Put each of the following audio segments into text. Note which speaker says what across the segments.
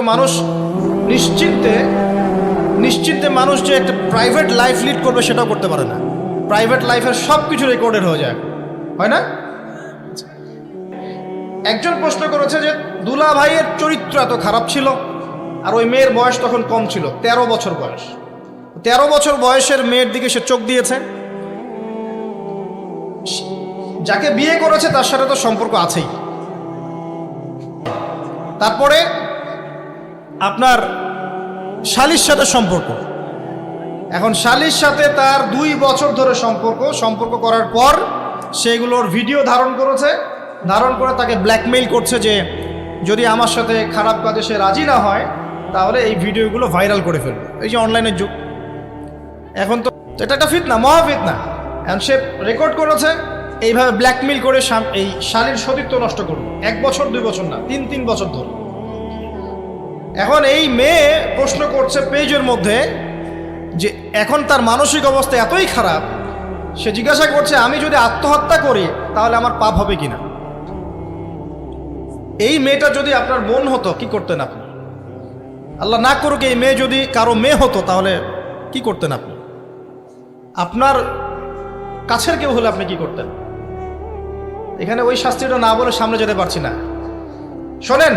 Speaker 1: মানুষ নিশ্চিন্তে নিশ্চিন্তে মানুষ যে একটা প্রাইভেট লাইফ লিড করবে সেটাও করতে পারে না। প্রাইভেট লাইফের সব কিছু রেকর্ডেড হয়ে যায়। হয় না? একজন প্রশ্ন করেছে যে, দুলা ভাইয়ের চরিত্র এত খারাপ ছিল, আর ওই মেয়ের বয়স তখন কম ছিল ১৩ বছর বয়স। ১৩ বছর বয়সের মেয়ের দিকে সে চোখ দিয়েছে। যাকে বিয়ে করেছে তার সাথে তো সম্পর্ক আছেই। তারপরে আপনার শালির সাথে সম্পর্ক। এখন শালির সাথে তার দুই বছর ধরে সম্পর্ক সম্পর্ক করার পর সেগুলোর ভিডিও ধারণ করেছে, ধারণ করে তাকে ব্ল্যাকমেইল করছে যে যদি আমার সাথে খারাপ কাজে সে রাজি না হয়, তাহলে এই ভিডিওগুলো ভাইরাল করে ফেলবে। এই যে অনলাইনের যুগ। এখন তো এটা একটা ফিতনা মহা ফিতনা এখন সে রেকর্ড করেছে, এইভাবে ব্ল্যাকমেইল করে এই শালির সতীত্ব নষ্ট করবে এক বছর, দুই বছর না, তিন তিন বছর ধরে। এখন এই মেয়ে প্রশ্ন করছে পেজের মধ্যে যে এখন তার মানসিক অবস্থা এতই খারাপ, সে জিজ্ঞাসা করছে, আমি যদি আত্মহত্যা করি, তাহলে আমার পাপ হবে কিনা? এই মেয়েটা যদি আপনার বোন হতো, কি করতেন আপনি? আল্লাহ না করুক এই মেয়ে যদি কারও মেয়ে হতো, তাহলে কি করতেন আপনি? আপনার কাছের কেউ হলে আপনি কি করতেন? এখানে ওই শাস্তিটা না বলে সামনে যেতে পারছি না। শোনেন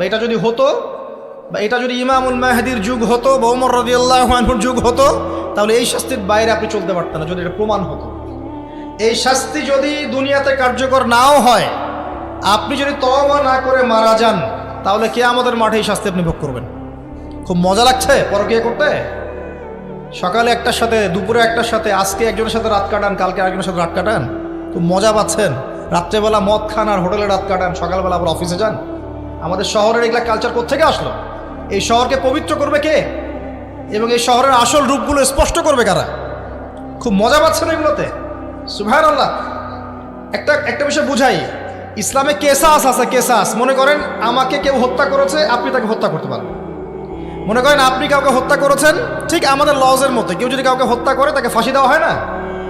Speaker 1: বা এটা যদি হতো, বা এটা যদি ইমামুল মাহাদির যুগ হতো, বা ওমর রদিয়াল্লাহর যুগ হতো, তাহলে এই শাস্তির বাইরে আপনি চলতে পারতেন না, যদি এটা প্রমাণ হতো। এই শাস্তি যদি দুনিয়াতে কার্যকর নাও হয়, আপনি যদি তওবা না করে মারা যান, তাহলে কে আমাদের মাঠে এই শাস্তি আপনি ভোগ করবেন? খুব মজা লাগছে পরকিয়া করতে? সকালে একটার সাথে, দুপুরে একটার সাথে, আজকে একজনের সাথে রাত কাটান, কালকে আরেকজনের সাথে রাত কাটান, খুব মজা পাচ্ছেন। রাত্রেবেলা মদ খান আর হোটেলে রাত কাটান, সকালবেলা আবার অফিসে যান। আমাদের শহরের এগুলা কালচার কোথেকে আসলো? এই শহরকে পবিত্র করবে কে? এবং এই শহরের আসল রূপগুলো স্পষ্ট করবে কারা? খুব মজা পাচ্ছেন এগুলোতে? সুভান আল্লাহ একটা একটা বিষয় বুঝাই। ইসলামে কেসাস আছে, কেসাস। মনে করেন আমাকে কেউ হত্যা করেছে, আপনি তাকে হত্যা করতে পারেন। মনে করেন আপনি কাউকে হত্যা করেছেন, ঠিক আমাদের লজের মতো কেউ যদি কাউকে হত্যা করে, তাকে ফাঁসি দেওয়া হয় না?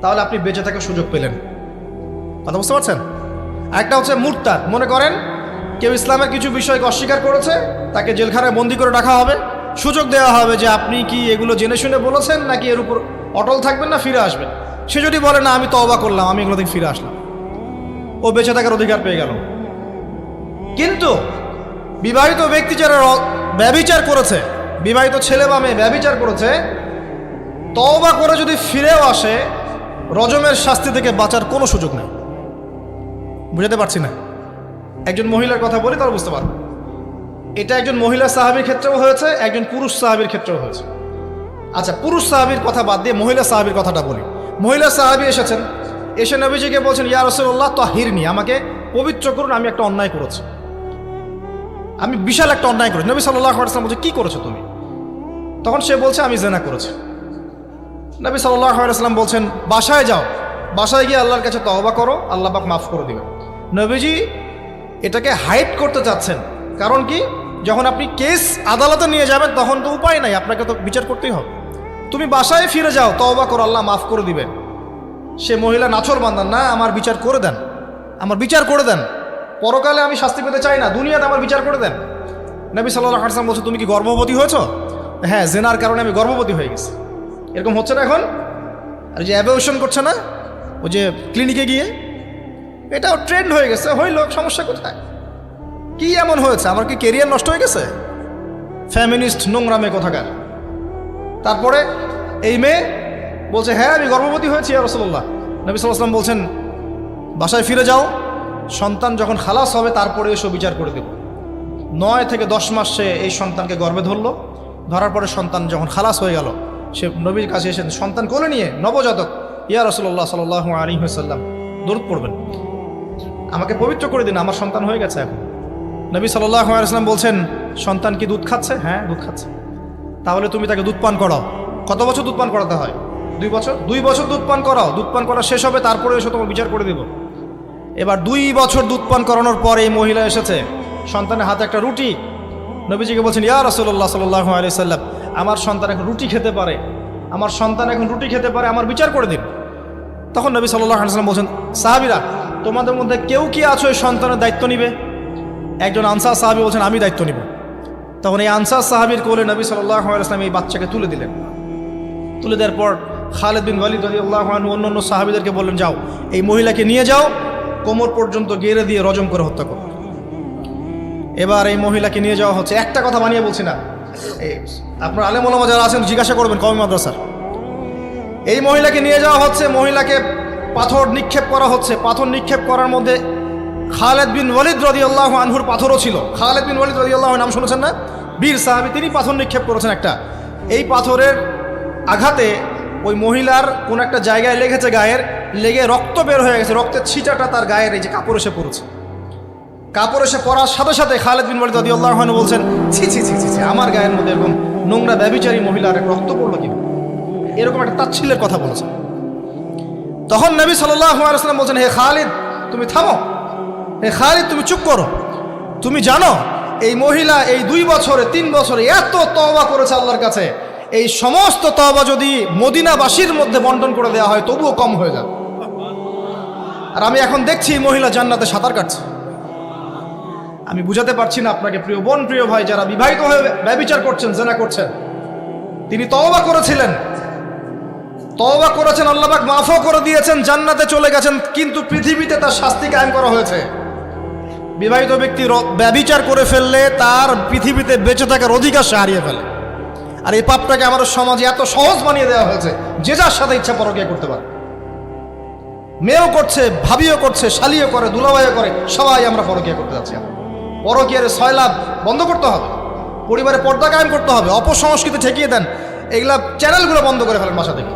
Speaker 1: তাহলে আপনি বেঁচে থাকার সুযোগ পেলেন। কথা বুঝতে পারছেন? একটা হচ্ছে মুরতাদ। মনে করেন, কেউ ইসলামের কিছু বিষয়কে অস্বীকার করেছে, তাকে জেলখানায় বন্দি করে রাখা হবে। সুযোগ দেওয়া হবে যে আপনি কি এগুলো জেনে শুনে বলেছেন, নাকি এর উপর অটল থাকবেন না, ফিরে আসবেন? সে যদি বলে, না, আমি তওবা করলাম, আমি এগুলো থেকে ফিরে আসলাম। ও বেঁচে থাকার অধিকার পেয়ে গেল। কিন্তু বিবাহিত ব্যক্তি যারা র- ব্যভিচার করেছে, বিবাহিত ছেলে বা মেয়ে ব্যভিচার করেছে, তওবা করে যদি ফিরেও আসে রজমের শাস্তি থেকে বাঁচার কোনো সুযোগ নেই। বুঝাতে পারছি না। একজন মহিলার কথা বলি তারা বুঝতে পারবে। এটা একজন মহিলা সাহাবির ক্ষেত্রেও হয়েছে, একজন পুরুষ সাহাবির ক্ষেত্রেও হয়েছে। আচ্ছা পুরুষ সাহাবির কথা বাদ দিয়ে মহিলা সাহাবির কথাটা বলি। মহিলা সাহাবি এসেছেন, এসে নবীজিকে বলছেন, ইয়া রসুল্লাহ তাহিরনি, আমাকে পবিত্র করুন, আমি একটা অন্যায় করেছি। আমি বিশাল একটা অন্যায় করেছি। নবী সাল্লাহ বলছে, কী করেছ তুমি? তখন সে বলছে, আমি জেনা করেছি। নবী আলাইসাল্লাম বলছেন, বাসায় যাও। বাসায় গিয়ে আল্লাহর কাছে তহবা করো, আল্লাহ পাক মাফ করে দিবেন। নবীজি এটাকে হাইট করতে চাচ্ছেন। কারণ কি? যখন আপনি কেস আদালতে নিয়ে যাবেন, তখন তো উপায় নাই, আপনাকে তো বিচার করতেই হবে। তুমি বাসায় ফিরে যাও তহবা করো, আল্লাহ মাফ করে দিবেন। সে মহিলা নাছর বান্ধান না, আমার বিচার করে দেন। আমার বিচার করে দেন। পরকালে আমি শাস্তি পেতে চাই না, দুনিয়াতে আমার বিচার করে দেন। নবী সাল্লাহ হাসান বলছে, তুমি কি গর্ভবতী হয়েছ? হ্যাঁ জেনার কারণে আমি গর্ভবতী হয়ে গেছি। এরকম হচ্ছে না এখন? আর যে অ্যাভেশন করছে না? ও যে ক্লিনিকে গিয়ে? এটাও ট্রেন্ড হয়ে গেছে। হইল, সমস্যা কোথায়? কি এমন হয়েছে? আমার কি কেরিয়ার নষ্ট হয়ে গেছে? ফ্যামিলিস্ট নোংরা মেয়ে কোথাকার? তারপরে এই মেয়ে বলছে হ্যাঁ আমি গর্ভবতী হয়েছি আর রসল্লাহ নবী সাল্লাম বলছেন, বাসায় ফিরে যাও। সন্তান যখন খালাস হবে, তারপরে এসো, বিচার করে দেব। নয় থেকে দশ মাস সে এই সন্তানকে গর্বে ধরলো। ধরার পরে সন্তান যখন খালাস হয়ে গেল সে নবীর কাছে এসে সন্তান কোলে নিয়ে নবজাতক ইয়া রসল্লাহ সাল আলী হাসাল্লাম দূরত পড়বেন। আমাকে পবিত্র করে দিন, আমার সন্তান হয়ে গেছে এখন। নবী সাল্লাহ আলাইসলাম বলছেন, সন্তান কি দুধ খাচ্ছে? হ্যাঁ দুধ খাচ্ছে। তাহলে তুমি তাকে দুধ পান করাও। কত বছর দুধ পান করাতে হয়? দুই বছর? দুই বছর দুধ পান করাও। দুধ পান করা শেষ হবে, তারপরে এসে তোমার বিচার করে দেব। এবার দুই বছর দুধ পান করানোর পর এই মহিলা এসেছে। সন্তানের হাতে একটা রুটি। নবীজিকে বলছেন, ইয়া রসল্লাহ সাল্লাহ আলি সাল্লাম আমার সন্তান এখন রুটি খেতে পারে, আমার সন্তান এখন রুটি খেতে পারে, আমার বিচার করে দিন। তখন নবী সাল্লাহ বলছেন, সাহাবিরা, তোমাদের মধ্যে কেউ কি আছো এই সন্তানের দায়িত্ব নিবে? একজন আনসার সাহাবি বলছেন, আমি দায়িত্ব নিব। তখন এই আনসার সাহাবির কোলে নবী সাল্লাহ এই বাচ্চাকে তুলে দিলেন। তুলে দেওয়ার পর খালেদ বিন ওয়ালিদ আল্লাহ অন্য অন্য সাহাবিদেরকে বললেন, যাও, এই মহিলাকে নিয়ে যাও, কোমর পর্যন্ত গেড়ে দিয়ে রজম করে হত্যা করো। এবার এই মহিলাকে নিয়ে যাওয়া হচ্ছে। একটা কথা বানিয়ে বলছি না আপনার আলেম ওলামা যারা আছেন, জিজ্ঞাসা করবেন কমি মাদ্রাসার। এই মহিলাকে নিয়ে যাওয়া হচ্ছে, মহিলাকে পাথর নিক্ষেপ করা হচ্ছে। পাথর নিক্ষেপ করার মধ্যে খালেদ বিন ওয়ালিদ রদিয়াল্লাহ আনহুর পাথরও ছিল। খালেদ বিন ওয়ালিদ রদিয়াল্লাহ নাম শুনেছেন না? বীর সাহাবি, তিনি পাথর নিক্ষেপ করেছেন একটা। এই পাথরের আঘাতে ওই মহিলার কোন একটা জায়গায় লেগেছে গায়ের, লেগে রক্ত বের হয়ে গেছে। রক্তের ছিটাটা তার গায়ের, এই যে কাপড় এসে পড়েছে। কাপড় এসে পরার সাথে সাথে খালেদ বিন ওয়ালিদ রদিয়াল্লাহ আনহু বলছেন, ছি ছি ছি ছি ছি, আমার গায়ের মধ্যে এরকম নোংরা ব্যবিচারী মহিলার রক্ত পড়ল কি এরকম একটা তাচ্ছিল্যের কথা বলেছে তখন নবী সাল্লাম বলছেন, হে খালিদ, তুমি থামো। হে খালিদ, তুমি চুপ করো। তুমি জানো, এই মহিলা এই দুই বছরে, তিন বছরে এত তওবা করেছে আল্লাহর কাছে। এই সমস্ত তওবা যদি মদিনাবাসীর মধ্যে বন্টন করে দেওয়া হয়, তবুও কম হয়ে যাবে। আর আমি এখন দেখছি মহিলা জান্নাতে সাঁতার কাটছে। আমি বুঝাতে পারছি না আপনাকে, প্রিয় বোন, প্রিয় ভাই, যারা বিবাহিত হয়ে ব্যবিচার করছেন, জেনা করছেন। তিনি তওবা করেছিলেন। তওবা করেছেন, আল্লাহবাক মাফও করে দিয়েছেন, জান্নাতে চলে গেছেন, কিন্তু পৃথিবীতে তার শাস্তি কায়েম করা হয়েছে। বিবাহিত ব্যক্তি র- ব্যভিচার করে ফেললে তার পৃথিবীতে বেঁচে থাকার অধিকার সে হারিয়ে ফেলে। আর এই পাপটাকে আমাদের সমাজে এত সহজ বানিয়ে দেওয়া হয়েছে, যে যার সাথে ইচ্ছা পরকিয়া করতে পারে। মেয়েও করছে, ভাবিও করছে, শালিও করে, দুলাভাইও করে, সবাই আমরা পরকিয়া করতে যাচ্ছি। পরকিয়ার লাভ বন্ধ করতে হবে। পরিবারে পর্দা কায়েম করতে হবে, অপসংস্কৃতি ঠেকিয়ে দেন। এগুলা চ্যানেলগুলো বন্ধ করে ফেলেন বাসা থেকে।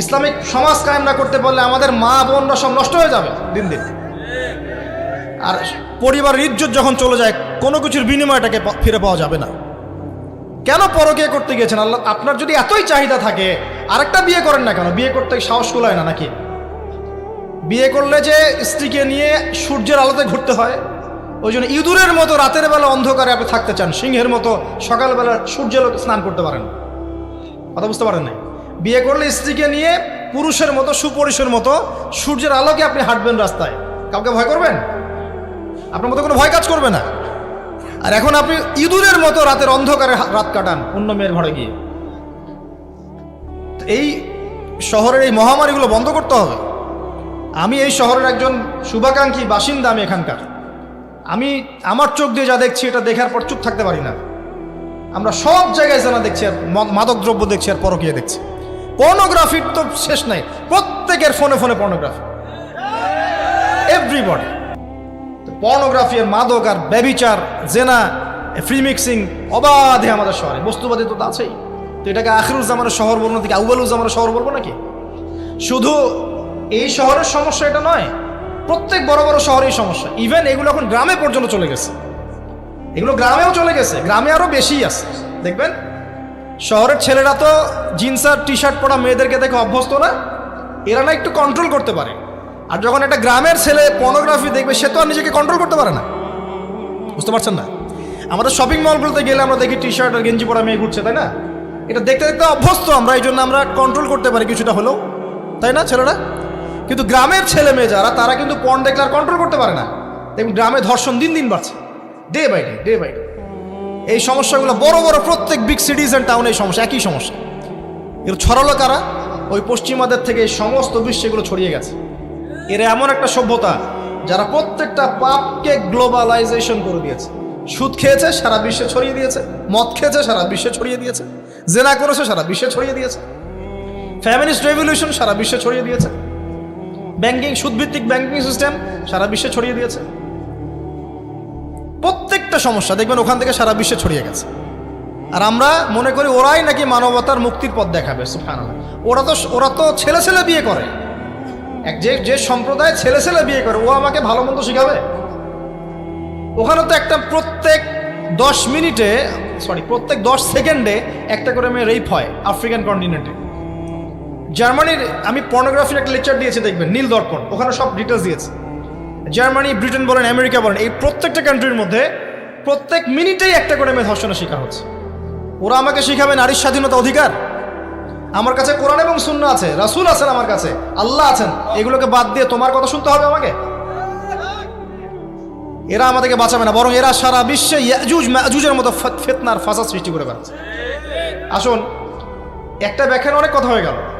Speaker 1: ইসলামিক সমাজ কায়েম না করতে পারলে আমাদের মা বোনরা সব নষ্ট হয়ে যাবে দিন দিন। আর পরিবারের ইজ্জত যখন চলে যায়, কোনো কিছুর বিনিময়টাকে ফিরে পাওয়া যাবে না। কেন পরকিয়া করতে গিয়েছেন? আল্লাহ, আপনার যদি এতই চাহিদা থাকে, আরেকটা বিয়ে করেন না কেন? বিয়ে করতে সাহস কুলায় না নাকি? বিয়ে করলে যে স্ত্রীকে নিয়ে সূর্যের আলোতে ঘুরতে হয় ওই জন্য ইঁদুরের মতো রাতের বেলা অন্ধকারে আপনি থাকতে চান, সিংহের মতো সকালবেলা সূর্যের আলোতে স্নান করতে পারেন। কথা বুঝতে পারেন না বিয়ে করলে স্ত্রীকে নিয়ে পুরুষের মতো সুপুরুষের মতো সূর্যের আলোকে আপনি হাঁটবেন রাস্তায়। কাউকে ভয় করবেন? আপনার মতো কোনো ভয় কাজ করবে না। আর এখন আপনি ইঁদুরের মতো রাতের অন্ধকারে রাত কাটান, অন্য মেয়ের ঘরে গিয়ে। এই শহরের এই মহামারীগুলো বন্ধ করতে হবে। আমি এই শহরের একজন শুভাকাঙ্ক্ষী বাসিন্দা, আমি এখানকার। আমি আমার চোখ দিয়ে যা দেখছি, এটা দেখার পর চুপ থাকতে পারি না। আমরা সব জায়গায় জানা দেখছি আর মাদক দ্রব্য দেখছি আর পরকীয়া দেখছি। পর্নোগ্রাফির তো শেষ নাই। প্রত্যেকের ফোনে ফোনে পর্নোগ্রাফি এভরিবডি পর্নোগ্রাফি আর মাদক আর ব্যবিচার, জেনা ফ্রি মিক্সিং অবাধে আমাদের শহরে। বস্তুবাদী তো আছেই। তো এটাকে আখিরুজ্জামানের শহর বলব নাকি আউবালুজ্জামানের শহর বলব নাকি? শুধু এই শহরের সমস্যা এটা নয় প্রত্যেক বড় বড় শহরেই সমস্যা। ইভেন এগুলো এখন গ্রামে পর্যন্ত চলে গেছে। এগুলো গ্রামেও চলে গেছে। গ্রামে আরও বেশি আছে। দেখবেন? শহরের ছেলেরা তো জিন্স আর টি শার্ট পরা মেয়েদেরকে দেখে অভ্যস্ত না। এরা না একটু কন্ট্রোল করতে পারে। আর যখন একটা গ্রামের ছেলে পর্নোগ্রাফি দেখবে, সে তো আর নিজেকে কন্ট্রোল করতে পারে না। বুঝতে পারছেন না? আমাদের শপিং মলগুলোতে গেলে আমরা দেখি টি শার্ট আর গেঞ্জি পরা মেয়ে ঘুরছে, তাই না? এটা দেখতে দেখতে অভ্যস্ত আমরা এই জন্য আমরা কন্ট্রোল করতে পারি কিছুটা হলেও। তাই না, ছেলেরা? কিন্তু গ্রামের ছেলে মেয়ে যারা, তারা কিন্তু পর্ন দেখলে আর কন্ট্রোল করতে পারে না। দেখুন, গ্রামে ধর্ষণ দিন দিন বাড়ছে। Day by day day by day এই সমস্যাগুলো বড় বড় প্রত্যেক বিগ সিটিজ অ্যান্ড টাউনে এই সমস্যা, একই সমস্যা। এর ছড়ালো কারা ওই পশ্চিমাদের থেকে এই সমস্ত বিশ্বে এগুলো ছড়িয়ে গেছে। এর এমন একটা সভ্যতা যারা প্রত্যেকটা পাপকে গ্লোবালাইজেশন করে দিয়েছে। সুদ খেয়েছে, সারা বিশ্বে ছড়িয়ে দিয়েছে। মদ খেয়েছে, সারা বিশ্বে ছড়িয়ে দিয়েছে। জেনা করেছে, সারা বিশ্বে ছড়িয়ে দিয়েছে। ফ্যামিলিস্ট রেভলিউশন সারা বিশ্বে ছড়িয়ে দিয়েছে। ব্যাংকিং, সুদভিত্তিক ব্যাংকিং সিস্টেম সারা বিশ্বে ছড়িয়ে দিয়েছে। প্রত্যেকটা সমস্যা দেখবেন ওখান থেকে সারা বিশ্বে ছড়িয়ে গেছে। আর আমরা মনে করি ওরাই নাকি মানবতার মুক্তির পথ দেখাবে। ওরা তো ওরা তো ছেলে ছেলে বিয়ে করে। এক যে যে সম্প্রদায় ছেলে ছেলে বিয়ে করে, ও আমাকে ভালো মন্দ শিখাবে? ওখানে তো একটা প্রত্যেক দশ মিনিটে সরি প্রত্যেক দশ সেকেন্ডে একটা করে মেয়ে রেপ হয় আফ্রিকান কন্টিনেন্টে জার্মানির, আমি পর্নোগ্রাফির একটা লেকচার দিয়েছি, দেখবেন, নীল দর্পণ, ওখানে সব ডিটেলস দিয়েছে। জার্মানি, ব্রিটেন বলেন, আমেরিকা বলেন, এই প্রত্যেকটা কান্ট্রির মধ্যে প্রত্যেক মিনিটেই একটা করে মেয়ে ধর্ষণের শিকার হচ্ছে। ওরা আমাকে শিখাবে নারীর স্বাধীনতা অধিকার। আমার কাছে কোরআন এবং শূন্য আছে, রাসূল আছেন আমার কাছে, আল্লাহ আছেন। এগুলোকে বাদ দিয়ে তোমার কথা শুনতে হবে আমাকে? এরা আমাদেরকে বাঁচাবে না, বরং এরা সারা বিশ্বে ইয়াজুজ মাজুজের মতো ফেত- ফেতনার ফাঁসা সৃষ্টি করে বেড়াচ্ছে। আসুন, একটা ব্যাখ্যার অনেক কথা হয়ে গেল।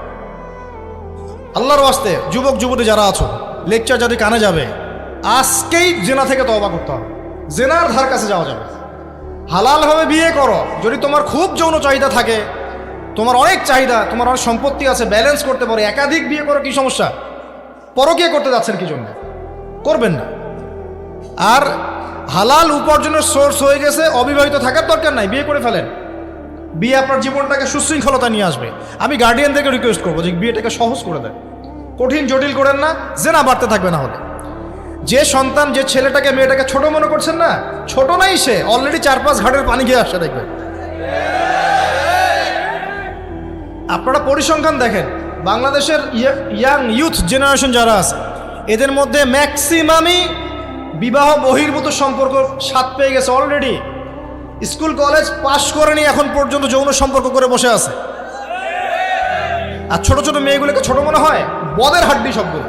Speaker 1: আল্লাহর ওয়াস্তে যুবক, যুবতী যারা আছো লেকচার যদি কানে যাবে, আজকেই জেনা থেকে তওবা করতে হবে। জেনার ধার কাছে যাওয়া যাবে। হালালভাবে বিয়ে করো। যদি তোমার খুব যৌন চাহিদা থাকে, তোমার অনেক চাহিদা, তোমার অনেক সম্পত্তি আছে ব্যালেন্স করতে পারো, একাধিক বিয়ে করো, কি সমস্যা? পরকীয় করতে যাচ্ছেন কি জন্য? করবেন না। আর হালাল উপার্জনের সোর্স হয়ে গেছে, অবিবাহিত থাকার দরকার নাই, বিয়ে করে ফেলেন। বিয়ে আপনার জীবনটাকে সুশৃঙ্খলতা নিয়ে আসবে। আমি গার্ডিয়ানদেরকে রিকোয়েস্ট করব যে বিয়েটাকে সহজ করে দেন। কঠিন, জটিল করেন না যে না বাড়তে থাকবে না হলে। যে সন্তান, যে ছেলেটাকে মেয়েটাকে ছোট মনে করছেন না, ছোট নাই সে অলরেডি চার পাঁচ ঘাটের পানি খেয়ে আসছে, দেখবেন। আপনারা পরিসংখ্যান দেখেন, বাংলাদেশের ইয়াং ইউথ জেনারেশন যারা আছে, এদের মধ্যে ম্যাক্সিমামই বিবাহ বহির্ভূত সম্পর্ক স্বাদ পেয়ে গেছে অলরেডি স্কুল, কলেজ পাশ করেনি, এখন পর্যন্ত যৌন সম্পর্ক করে বসে আছে। আর ছোট ছোট মেয়েগুলোকে ছোট মনে হয়? বদের হাড্ডি সবগুলো।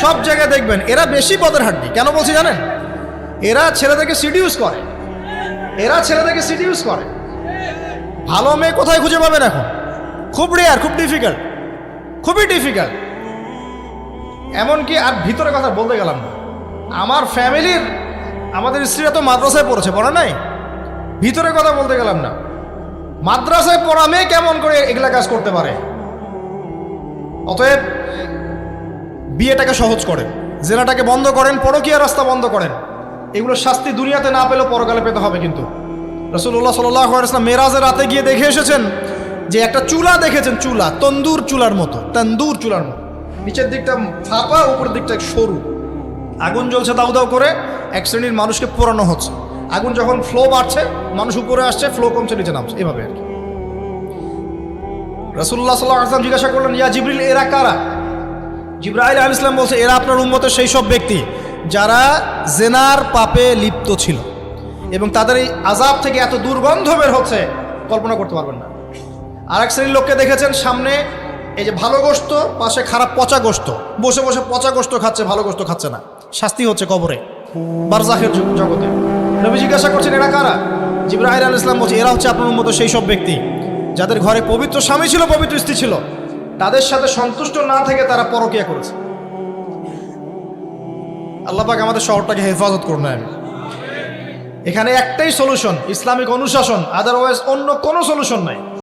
Speaker 1: সব জায়গায় দেখবেন, এরা বেশি বদের হাড্ডি। কেন বলছি জানেন? এরা ছেলেদেরকে সিডিউস করে। এরা ছেলেদেরকে সিডিউস করে। ভালো মেয়ে কোথায় খুঁজে পাবেন এখন? খুব রেয়ার খুব ডিফিকাল্ট খুবই ডিফিকাল্ট এমনকি আর ভিতরে কথা বলতে গেলাম না। আমার ফ্যামিলির আমাদের স্ত্রীরা তো মাদ্রাসায় পড়েছে, পড়া নাই? ভিতরে কথা বলতে গেলাম না। মাদ্রাসায় পড়া মেয়ে কেমন করে এগুলা কাজ করতে পারে? অতএব, বিয়েটাকে সহজ করেন, জেনাটাকে বন্ধ করেন, পরকীয়া রাস্তা বন্ধ করেন। এগুলো শাস্তি দুনিয়াতে না পেলেও পরকালে পেতে হবে কিন্তু। রসুল্লাহ সাল্লাম মেরাজের রাতে গিয়ে দেখে এসেছেন যে একটা চুলা দেখেছেন, চুলা, তন্দুর চুলার মতো, তন্দুর চুলার মতো। নিচের দিকটা ফাঁপা, উপরের দিকটা সরু। আগুন জ্বলছে দাউ দাউ করে, এক শ্রেণির মানুষকে পোড়ানো হচ্ছে। আগুন যখন ফ্লো বাড়ছে, মানুষ উপরে আসছে ফ্লো কমছে, নিচে নামছে। এভাবে আর কি। রসুল্লাহ সাল্লাহ আসলাম জিজ্ঞাসা করলেন, ইয়া জিবরিল, এরা কারা? জিব্রাহিল আল ইসলাম বলছে, এরা আপনার উন্মতের সেই সব ব্যক্তি যারা জেনার পাপে লিপ্ত ছিল এবং তাদের এই আজাব থেকে এত দুর্গন্ধ বের হচ্ছে, কল্পনা করতে পারবেন না। আর এক শ্রেণির লোককে দেখেছেন, সামনে এই যে ভালো গোস্ত পাশে খারাপ পচা গোস্ত বসে বসে পচা গোস্ত খাচ্ছে, ভালো গোস্ত খাচ্ছে না। শাস্তি হচ্ছে কবরে বারজাখের জগ- জগতে। নবী জিজ্ঞাসা করছেন, এরা কারা? জিব্রাহিল আল ইসলাম বলছে, এরা হচ্ছে আপনার মতো সেই সব ব্যক্তি, যাদের ঘরে পবিত্র স্বামী ছিল, পবিত্র স্ত্রী ছিল। তাদের সাথে সন্তুষ্ট না থেকে তারা পরকিয়া করেছে। আল্লাহ পাক আমাদের শহরটাকে হেফাজত করুন আমি এখানে একটাই সলিউশন ইসলামিক অনুশাসন আদারওয়াইজ অন্য কোনো সলিউশন নাই।